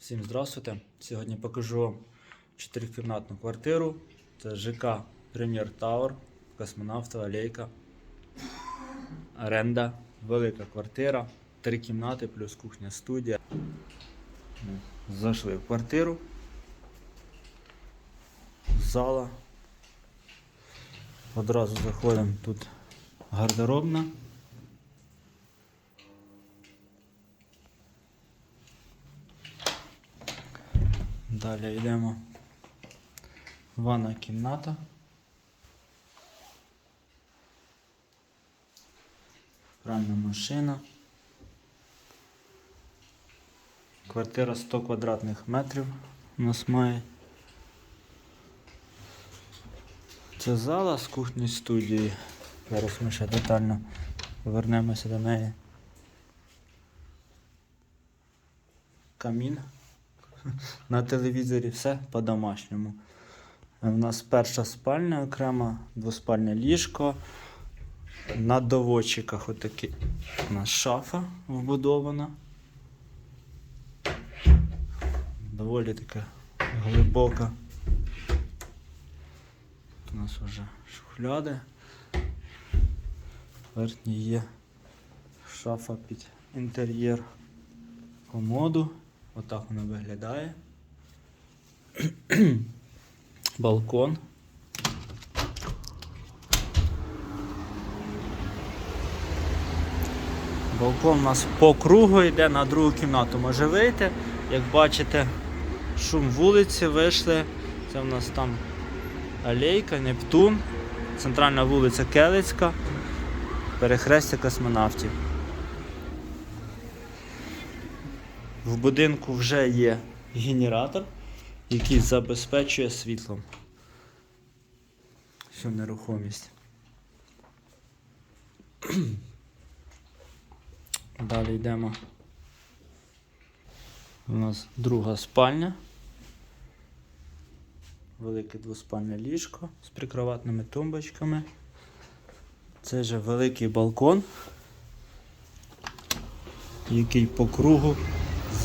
Всім здравствуйте. Сьогодні покажу вам чотирикімнатну квартиру. Це ЖК Прем'єр Тауер, космонавтова алейка. Оренда, велика квартира, три кімнати плюс кухня студія. Зайшли в квартиру. Зала. Одразу заходимо тут гардеробна. Далі йдемо. Ванна кімната. Пральна машина. Квартира 100 квадратних метрів у нас має. Це зала з кухні студії. Зараз ми ще детально повернемося до неї. Камін. На телевізорі все по-домашньому. У нас перша спальня окрема, двоспальне ліжко. На доводчиках отакі у нас шафа вбудована. Доволі така глибока. У нас вже шухляди. Верхній є шафа під інтер'єр комоду. Отак воно виглядає. Балкон. Балкон у нас по кругу йде на другу кімнату може вийти. Як бачите, шум вулиці вийшли. Це в нас там алейка, Нептун, центральна вулиця Келицька, перехрестя космонавтів. В будинку вже є генератор, який забезпечує світлом всю нерухомість. Далі йдемо. У нас друга спальня. Велике двоспальне ліжко з прикроватними тумбочками. Це вже великий балкон, який по кругу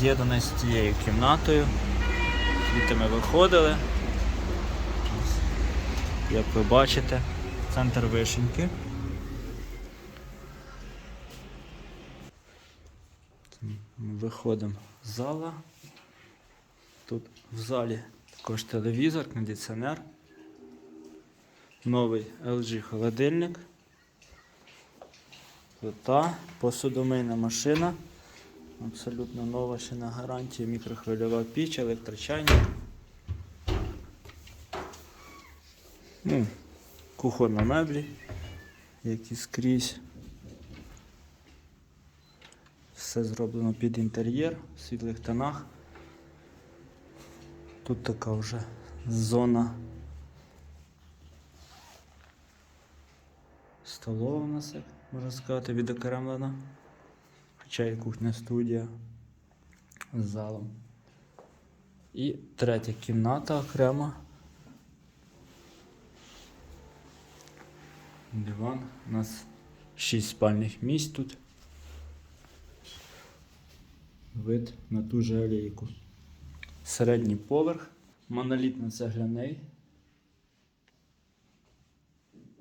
з'єднаний з тією кімнатою. Звідти ми виходили. Як ви бачите, центр вишеньки. Виходимо з зала. Тут в залі також телевізор, кондиціонер. Новий LG холодильник. Плита, посудомийна машина. Абсолютно нова ще на гарантії, мікрохвильова піч, електрочайник. Ну, кухонні меблі, які скрізь. Все зроблено під інтер'єр в світлих тонах. Тут така вже зона. Столова у нас, як можна сказати, відокремлена. І кухня студія з залом. І третя кімната окремо. Диван. У нас 6 спальних місць тут. Вид на ту же алейку. Середній поверх, монолітно цегляний.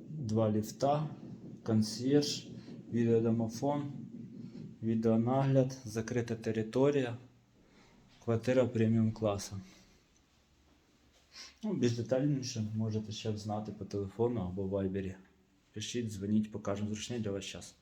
Два ліфта, консьєрж, відеодомофон, відеонагляд, закрита територія, квартира преміум класу. Ну, більш детальніше можете ще знати по телефону або вайбері. Пишіть, дзвоніть, покажемо зручний для вас час.